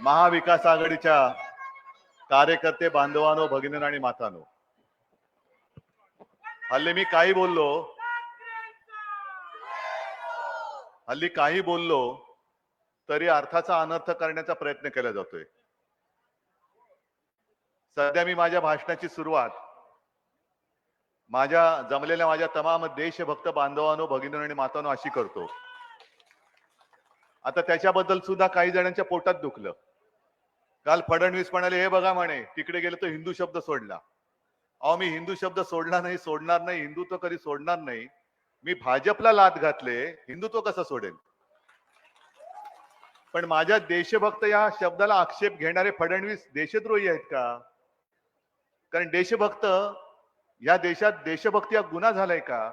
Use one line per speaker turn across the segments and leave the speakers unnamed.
महाविकास आघाडीच्या कार्यकर्ते बांधवानो भगिनीनो आणि मातानो. हल्ली मी काही बोललो हल्ली काही बोललो तरी अर्थाचा अनर्थ करण्याचा प्रयत्न केला जातोय. सध्या मी माझ्या भाषणाची सुरुवात माझ्या जमलेल्या माझ्या तमाम देशभक्त बांधवानो भगिनीनो आणि मातानो अशी करतो. आता त्याच्याबद्दल सुद्धा काही जणांच्या पोटात दुखलं. काल फडणवीस म्हणाले हे बघा म्हणे तिकडे गेले तर हिंदू शब्द सोडला. अहो मी हिंदू शब्द सोडला नाही सोडणार नाही हिंदुत्व कधी सोडणार नाही. मी भाजपला लाद घातले हिंदुत्व कसं सोडेल? पण माझ्या देशभक्त या शब्दाला आक्षेप घेणारे फडणवीस देशद्रोही आहेत का? कारण देशभक्त या देशात देशभक्ती हा गुन्हा झालाय का?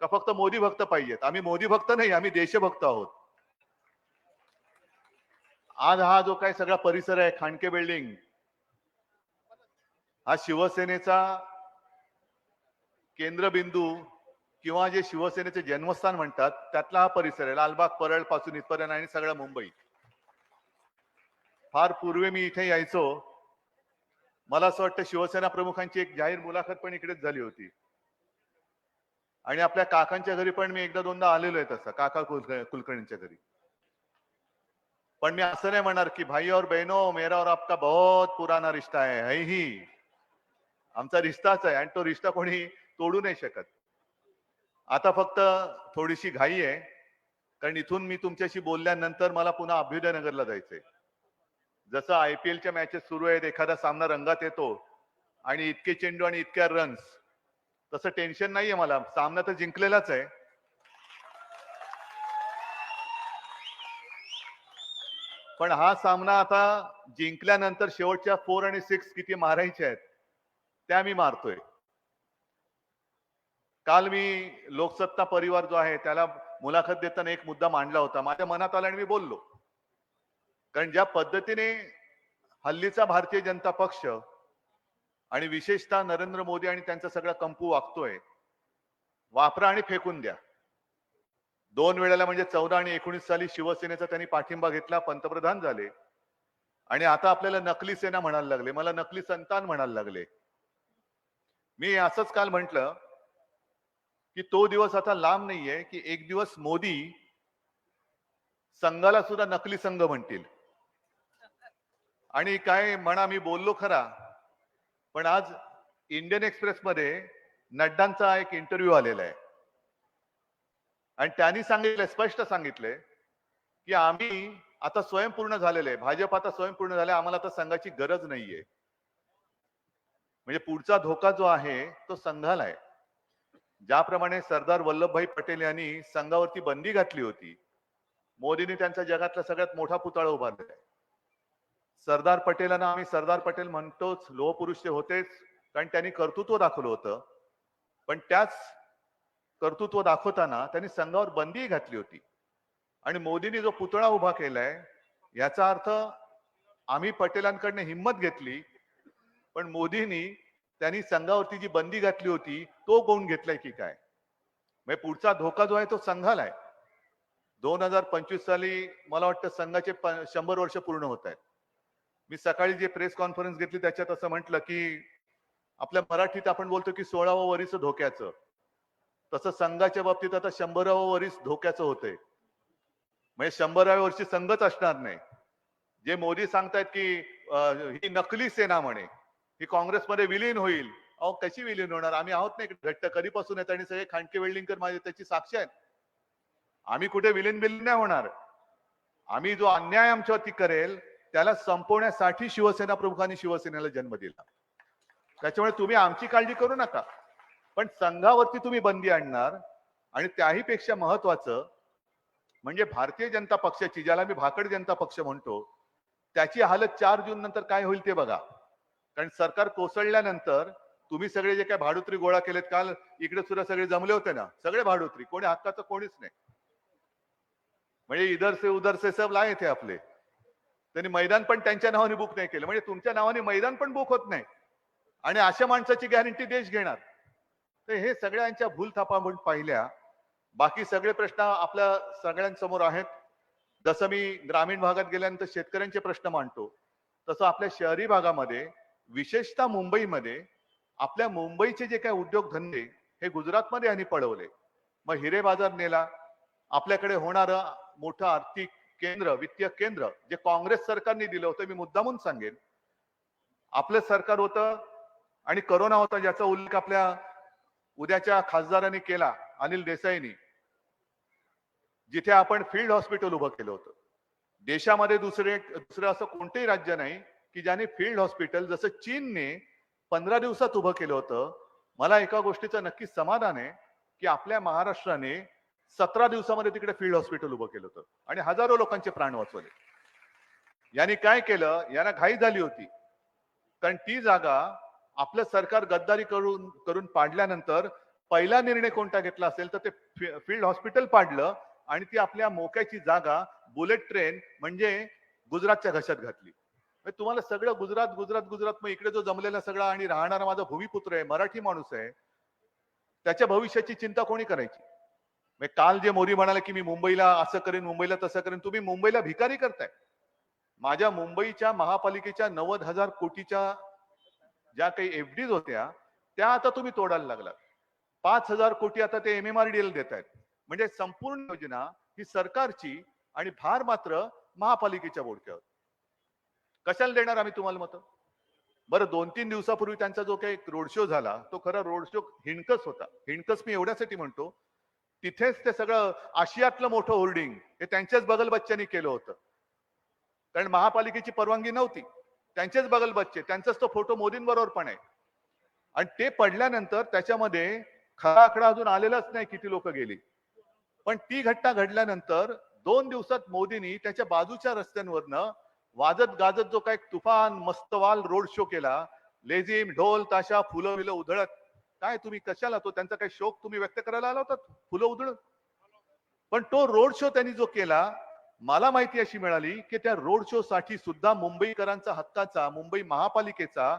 का फक्त मोदी भक्त पाहिजेत? आम्ही मोदी भक्त नाही आम्ही देशभक्त आहोत. आज हा जो काही सगळा परिसर आहे खांडके बिल्डिंग हा शिवसेनेचा केंद्रबिंदू किंवा जे शिवसेनेचे जन्मस्थान म्हणतात त्यातला हा परिसर आहे. लालबाग परळपासून इथपर्यंत आणि सगळ्या मुंबई. फार पूर्वी मी इथे यायचो. मला असं वाटतं शिवसेना प्रमुखांची एक जाहीर मुलाखत पण इकडेच झाली होती. आणि आपल्या काकांच्या घरी पण मी एकदा दोनदा आलेलो आहे तसं काका कुलक- कुलकर्णींच्या घरी. पण मी असं नाही म्हणणार की भाई और बहनो मेरा और आपका बहुत पुराना रिश्ता आहे है ही. आमचा रिश्ताच आहे आणि तो रिश्ता कोणी तोडू नाही शकत. आता फक्त थोडीशी घाई आहे कारण इथून मी तुमच्याशी बोलल्यानंतर मला पुन्हा अभ्युदयनगरला जायचंय. जसं आय पी एलच्या मॅचेस सुरू आहेत एखादा सामना रंगात येतो आणि इतके चेंडू आणि इतक्या रन्स तसं टेन्शन नाहीये मला. सामना तर जिंकलेलाच आहे. पण हा सामना आता जिंकल्यानंतर शेवटच्या फोर आणि सिक्स किती मारायचे आहेत त्या मी मारतोय. काल मी लोकसत्ता परिवार जो आहे त्याला मुलाखत देताना एक मुद्दा मांडला होता. माझ्या मनात आला आणि मी बोललो. कारण ज्या पद्धतीने हल्लीचा भारतीय जनता पक्ष आणि विशेषतः नरेंद्र मोदी आणि त्यांचा सगळा कंपू वागतोय वापरा आणि फेकून द्या. दोन वेळेला म्हणजे चौदा आणि एकोणीस साली शिवसेनेचा त्यांनी पाठिंबा घेतला पंतप्रधान झाले. आणि आता आपल्याला नकली सेना म्हणायला लागले मला नकली संतान म्हणायला लागले. मी असंच काल म्हंटल की तो दिवस आता लांब नाहीये की एक दिवस मोदी संघाला सुद्धा नकली संघ म्हणतील. आणि काय म्हणा मी बोललो खरा पण आज इंडियन एक्सप्रेस मध्ये नड्डांचा एक इंटरव्ह्यू आलेला आहे. आणि त्यांनी सांगितले स्पष्ट सांगितले की आम्ही आता स्वयंपूर्ण झालेले भाजप आता स्वयंपूर्ण झाले आम्हाला आता संघाची गरज नाहीये. म्हणजे पुढचा धोका जो आहे तो संघाला आहे. ज्याप्रमाणे सरदार वल्लभभाई पटेल यांनी संघावरती बंदी घातली होती मोदींनी त्यांचा जगातला सगळ्यात मोठा पुतळा उभारलाय सरदार पटेलांना आम्ही सरदार पटेल म्हणतोच लोहपुरुष ते होतेच कारण त्यांनी कर्तृत्व दाखवलं होतं. पण त्याच कर्तृत्व दाखवताना त्यांनी संघावर बंदी घातली होती. आणि मोदींनी जो पुतळा उभा केलाय याचा अर्थ आम्ही पटेलांकडनं हिंमत घेतली पण मोदींनी त्यांनी संघावरती जी बंदी घातली होती तो गुण घेतलाय की काय? म्हणजे पुढचा धोका जो आहे तो संघाला आहे दोन हजार पंचवीस साली मला वाटतं संघाचे प- शंभर वर्ष पूर्ण होत आहेत. मी सकाळी जे प्रेस कॉन्फरन्स घेतली त्याच्यात असं म्हटलं की आपल्या मराठीत आपण बोलतो की सोळावं वरीचं धोक्याचं. तसं संघाच्या बाबतीत आता शंभरावं वरीस धोक्याचं होतंय. म्हणजे शंभराव्या वर्षी संघच असणार नाही. जे मोदी सांगतायत की ही नकली सेना म्हणे ही काँग्रेसमध्ये विलीन होईल. अहो कशी विलीन होणार? आम्ही आहोत नाही घट्ट कधीपासून आहेत आणि सगळे खांडके वेल्डिंगकर माझे त्याची साक्ष आहेत. आम्ही कुठे विलीन बिलीन नाही होणार. आम्ही जो अन्याय आमच्यावरती करेल त्याला संपवण्यासाठी शिवसेना प्रमुखांनी शिवसेनेला जन्म दिला. त्याच्यामुळे तुम्ही आमची काळजी करू नका. पण संघावरती तुम्ही बंदी आणणार आणि त्याही पेक्षा महत्वाचं म्हणजे भारतीय जनता पक्षाची ज्याला मी भाकड जनता पक्ष म्हणतो त्याची हालत चार जून नंतर काय होईल ते बघा. कारण सरकार कोसळल्यानंतर तुम्ही सगळे जे काय भाडुत्री गोळा केलेत काल इकडे सुद्धा सगळे जमले होते ना. सगळे भाडुत्री. कोणी हक्काचं कोणीच नाही. म्हणजे इधर से उधर से सब लाय येते आपले. त्यांनी मैदान पण त्यांच्या नावाने बुक नाही केलं. म्हणजे तुमच्या नावाने मैदान पण बुक होत नाही. आणि अशा माणसाची गॅरंटी देश घेणार. तर हे सगळ्यांच्या भूलथापा म्हणून पाहिल्या. बाकी सगळे प्रश्न आपल्या सगळ्यांसमोर आहेत. जसं मी ग्रामीण भागात गेल्यानंतर शेतकऱ्यांचे प्रश्न मांडतो तसं आपल्या शहरी भागामध्ये विशेषतः मुंबईमध्ये आपल्या मुंबईचे जे काही उद्योगधंदे हे गुजरातमध्ये यांनी पळवले. मग हिरे बाजार नेला. आपल्याकडे होणारं मोठं आर्थिक केंद्र वित्तीय केंद्र जे काँग्रेस सरकारने दिलं होतं मी मुद्दामून सांगेन. आपलं सरकार होतं आणि करोना होता ज्याचा उल्लेख आपल्या उद्याच्या खासदारांनी केला अनिल देसाईनी जिथे आपण फील्ड हॉस्पिटल उभं केलं होतं. देशामध्ये दुसरे दुसरं असं कोणतंही राज्य नाही की ज्याने फील्ड हॉस्पिटल जसं चीनने पंधरा दिवसात उभं केलं होतं मला एका गोष्टीचं नक्कीच समाधान आहे की आपल्या महाराष्ट्राने सतरा दिवसामध्ये तिकडे फील्ड हॉस्पिटल उभं केलं होतं आणि हजारो लोकांचे प्राण वाचवले. यांनी काय केलं? यांना घाई झाली होती. कारण ती जागा आपलं सरकार गद्दारी करून करून पाडल्यानंतर पहिला निर्णय कोणता घेतला असेल तर ते फील्ड हॉस्पिटल पाडलं आणि ती आपल्या मोक्याची जागा बुलेट ट्रेन म्हणजे गुजरातच्या घशात घातली. तुम्हाला सगळं गुजरात गुजरात गुजरात मग इकडे जो जमलेला सगळा आणि राहणारा माझा भूमिपुत्र आहे मराठी माणूस आहे त्याच्या भविष्याची चिंता कोणी करायची? काल जे मोरी म्हणाले की मी मुंबईला असं करेन मुंबईला तसं करेन तुम्ही मुंबईला भिकारी करताय. माझ्या मुंबईच्या महापालिकेच्या नव्वद हजार कोटीच्या ज्या काही एफडीज होत्या त्या आता तुम्ही तोडायला लागलात. पाच हजार कोटी आता ते M M R D L देत आहेत म्हणजे संपूर्ण योजना ही सरकारची आणि भार मात्र महापालिकेच्या बोडक्यावर. कशाला देणार आम्ही तुम्हाला मत? बरं दोन तीन दिवसापूर्वी त्यांचा जो काही रोड शो झाला तो खरा रोड शो हिणकस होता. हिणकस मी एवढ्यासाठी म्हणतो तिथेच ते सगळं आशियातलं मोठं होर्डिंग हे त्यांच्याच बगल बच्च्यांनी केलं होतं. कारण महापालिकेची परवानगी नव्हती. त्यांचेच बगल बच्चे. त्यांचाच तो फोटो मोदींबरोबर पण आहे. आणि ते पडल्यानंतर त्याच्यामध्ये खरा आकडा अजून आलेलाच नाही किती लोक गेली. पण ती घटना घडल्यानंतर दोन दिवसात मोदींनी त्याच्या बाजूच्या रस्त्यांवरनं वाजत गाजत जो काय तुफान मस्तवाल रोड शो केला लेझिम ढोल ताशा फुलं विलं उधळत. काय तुम्ही कशाला तो? त्यांचा काही शोक तुम्ही व्यक्त करायला आला होता? फुलं उधळत. पण तो रोड शो त्यांनी जो केला मला माहिती अशी मिळाली की त्या रोड शो साठी सुद्धा मुंबईकरांचा हक्काचा मुंबई महापालिकेचा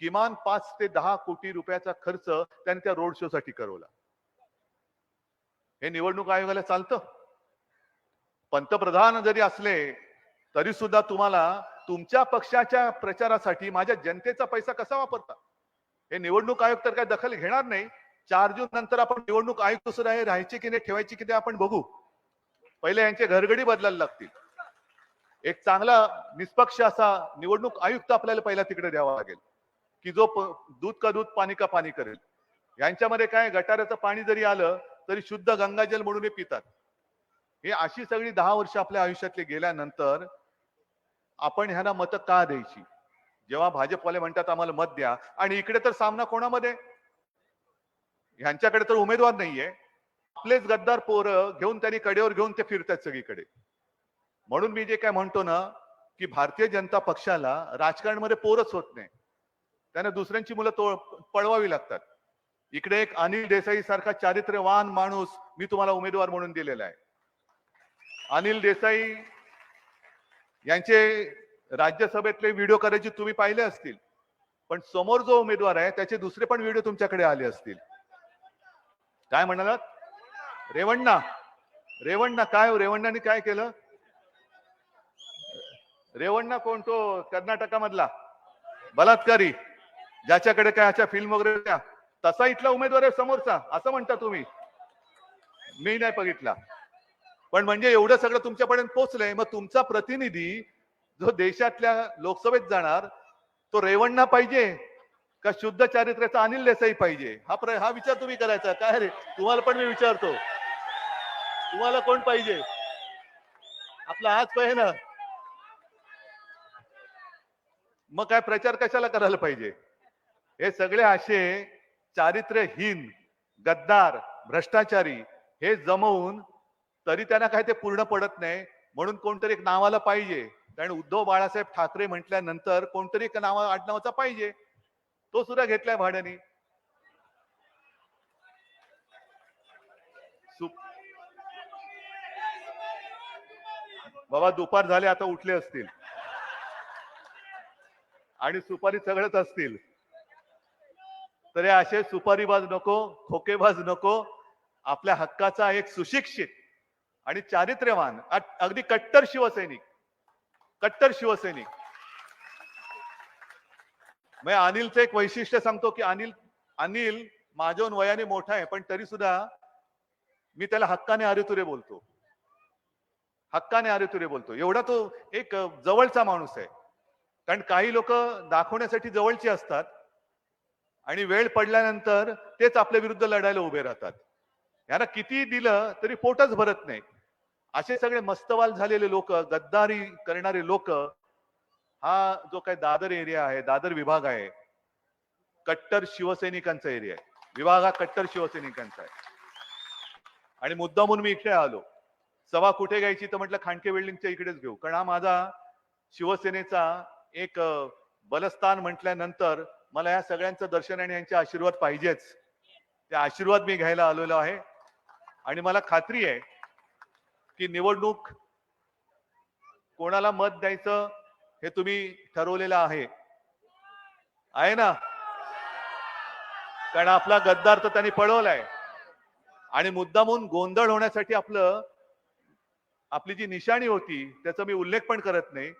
किमान पाच ते दहा कोटी रुपयाचा खर्च त्यांनी त्या रोड शो साठी करवला. हे निवडणूक आयोगाला चालतं. पंतप्रधान जरी असले तरी सुद्धा तुम्हाला तुमच्या पक्षाच्या प्रचारासाठी माझ्या जनतेचा पैसा कसा वापरता? हे निवडणूक आयोग तर काय दखल घेणार नाही. चार जून नंतर आपण निवडणूक आयुक्त सुद्धा हे राहायचे की नाही ठेवायचे की नाही आपण बघू. पहिले यांचे घरगडी बदलायला लागतील. एक चांगला निष्पक्ष असा निवडणूक आयुक्त आपल्याला पहिला तिकडे द्यावा लागेल. की जो दूध का दूध पाणी का पाणी करेल. यांच्यामध्ये काय गटाराचं पाणी जरी आलं तरी शुद्ध गंगाजल म्हणून हे पितात. हे अशी सगळी दहा वर्ष आपल्या आयुष्यातले गेल्यानंतर आपण ह्यांना मतं का द्यायची? जेव्हा भाजपवाले म्हणतात आम्हाला मत द्या. आणि इकडे तर सामना कोणामध्ये? ह्यांच्याकडे तर उमेदवार नाहीये. आपलेच गद्दार पोरं घेऊन त्यांनी कडेवर घेऊन ते फिरतात सगळीकडे. म्हणून मी जे काय म्हणतो ना की भारतीय जनता पक्षाला राजकारणामध्ये पोरच होत नाही. त्यांना दुसऱ्यांची मुलं तो पळवावी लागतात. इकडे एक अनिल देसाई सारखा चारित्र्यवान माणूस मी तुम्हाला उमेदवार म्हणून दिलेला आहे. अनिल देसाई यांचे राज्यसभेतले व्हिडिओ करायचे तुम्ही पाहिले असतील. पण समोर जो उमेदवार आहे त्याचे दुसरे पण व्हिडिओ तुमच्याकडे आले असतील. काय म्हणालात? रेवण्णा. रेवण्णा काय हो? रेवण्णाने काय केलं? रेवण्णा कोण? तो कर्नाटकामधला. बलात्कारी. ज्याच्याकडे काय अशा फिल्म वगैरे त्या तसा इथला उमेदवार आहे समोरचा असं म्हणता तुम्ही. मी नाही बघितला. पण म्हणजे एवढं सगळं तुमच्यापर्यंत पोहोचलंय मग तुमचा प्रतिनिधी जो देशातल्या लोकसभेत जाणार तो रेवण्णा पाहिजे का शुद्ध चारित्र्याचा अनिल देसाई पाहिजे? हा प्र हा विचार तुम्ही करायचा. काय रे? तुम्हाला पण मी विचारतो. तुम्हाला कोण पाहिजे? आपला हाच पाहिजे ना. मग काय प्रचार कशाला करायला पाहिजे? हे सगळे असे चारित्र्यहीन गद्दार भ्रष्टाचारी हे जमवून तरी त्यांना काय ते पूर्ण पडत नाही. म्हणून कोणतरी एक नावाला पाहिजे. कारण उद्धव बाळासाहेब ठाकरे म्हटल्यानंतर कोणतरी एक नावा आडनावाचा पाहिजे. तो सुद्धा घेतलाय भाड्याने सु- बाबा दुपार झाले आता उठले असतील. आणि सुपारी चघळत असतील. तर हे असे सुपारीबाज नको खोकेबाज नको. आपल्या हक्काचा एक सुशिक्षित आणि चारित्र्यवान अगदी कट्टर शिवसैनिक. कट्टर शिवसैनिक. मग अनिलचं एक वैशिष्ट्य सांगतो की अनिल अनिल माझ्याहून वयाने मोठा आहे पण तरी सुद्धा मी त्याला हक्काने आरेतुरे बोलतो. हक्काने अरे तुरे बोलतो. एवढा तो एक जवळचा माणूस आहे. कारण काही लोक दाखवण्यासाठी जवळची असतात आणि वेळ पडल्यानंतर तेच आपल्या विरुद्ध लढायला उभे राहतात. यांना किती दिलं तरी पोटच भरत नाही. असे सगळे मस्तवाल झालेले लोक गद्दारी करणारे लोक हा जो काही दादर एरिया आहे दादर विभाग आहे कट्टर शिवसैनिकांचा एरिया आहे. विभाग हा कट्टर शिवसैनिकांचा आहे. आणि मुद्दा म्हणून मी इकडे आलो. सभा कुठे घ्यायची तर म्हटलं खांडके बिल्डिंगच्या इकडेच घेऊ. कारण हा माझा शिवसेनेचा एक बलस्थान म्हटल्यानंतर मला या सगळ्यांचं दर्शन आणि यांचे आशीर्वाद पाहिजेच. ते आशीर्वाद मी घ्यायला आलेलो आहे. आणि मला खात्री आहे की निवडणूक कोणाला मत द्यायचं हे तुम्ही ठरवलेलं आहे. आहे ना? कारण आपला गद्दार तर त्यांनी पळवलाय. आणि मुद्दामून गोंधळ होण्यासाठी आपलं आपली जी निशाणी होती त्याचा मी उल्लेख पण करत नाही.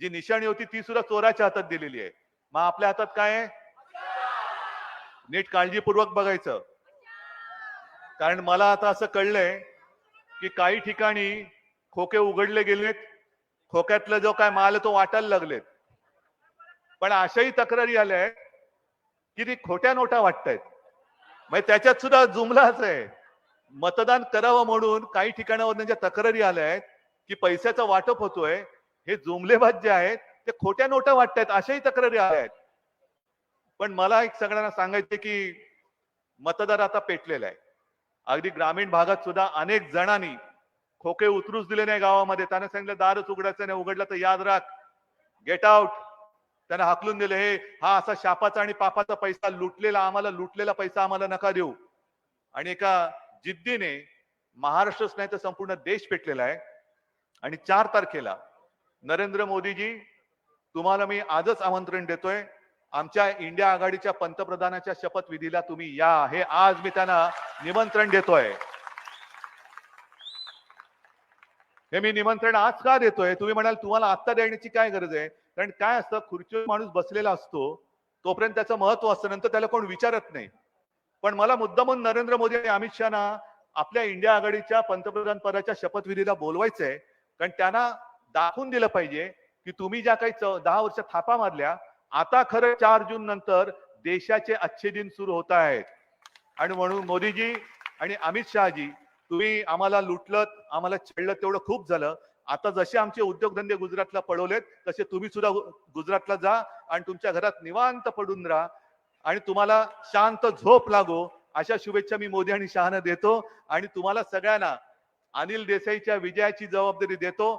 जी निशाणी होती ती सुद्धा चोराच्या हातात दिलेली आहे. मग आपल्या हातात काय आहे? नीट काळजीपूर्वक बघायचं. कारण मला आता असं कळलंय की काही ठिकाणी खोके उघडले गेलेत. खोक्यातलं जो काय माल तो वाटायला लागलेत. पण अशाही तक्रारी आल्या की ती खोट्या नोटा वाटतायत. म्हणजे त्याच्यात सुद्धा जुमलाच आहे. मतदान करावं म्हणून काही ठिकाणावर ज्या तक्रारी आल्या आहेत की पैशाचं वाटप होतोय. हे जुमलेबाज जे आहेत ते खोट्या नोटा वाटतायत अशाही तक्रारी आल्या आहेत. पण मला एक सगळ्यांना सांगायचे की मतदार आता पेटलेला आहे. अगदी ग्रामीण भागात सुद्धा अनेक जणांनी खोके उतरूच दिले नाही गावामध्ये. त्यांना सांगितलं दारच उघडायचं नाही उघडलं तर याद राख. गेट आउट त्यांना हाकलून दिले हे हा असा शापाचा आणि पापाचा पैसा लुटलेला आम्हाला लुटलेला पैसा आम्हाला नका देऊ. आणि एका जिद्दीने महाराष्ट्रच नाही तर संपूर्ण देश पेटलेला आहे. आणि चार तारखेला नरेंद्र मोदीजी तुम्हाला मी आजच आमंत्रण देतोय. आमच्या इंडिया आघाडीच्या पंतप्रधानाच्या शपथविधीला तुम्ही या हे आज मी त्यांना निमंत्रण देतोय. हे मी निमंत्रण आज का देतोय? तुम्ही म्हणाल तुम्हाला आत्ता देण्याची काय गरज आहे? कारण काय असतं खुर्चीवर माणूस बसलेला असतो तोपर्यंत त्याचं महत्त्व असतं नंतर त्याला कोण विचारत नाही. पण मला मुद्दामून नरेंद्र मोदी आणि अमित शहाना आपल्या इंडिया आघाडीच्या पंतप्रधान पदाच्या शपथविधीला बोलवायचंय. कारण त्यांना दाखवून दिलं पाहिजे की तुम्ही ज्या काही दहा वर्ष थापा मारल्या आता खरं चार जून नंतर देशाचे अच्छे दिन सुरू होत आहेत. आणि म्हणून मोदीजी आणि अमित शहाजी तुम्ही आम्हाला लुटलत आम्हाला छेडलं तेवढं खूप झालं. आता जसे आमचे उद्योगधंदे गुजरातला पळवलेत तसे तुम्ही सुद्धा गुजरातला जा आणि तुमच्या घरात निवांत पडून राहा. आणि तुम्हाला शांत झोप लागो. अशा शुभेच्छा मी मोदी आणि शहानं देतो. आणि तुम्हाला सगळ्यांना अनिल देसाईच्या विजयाची जबाबदारी देतो.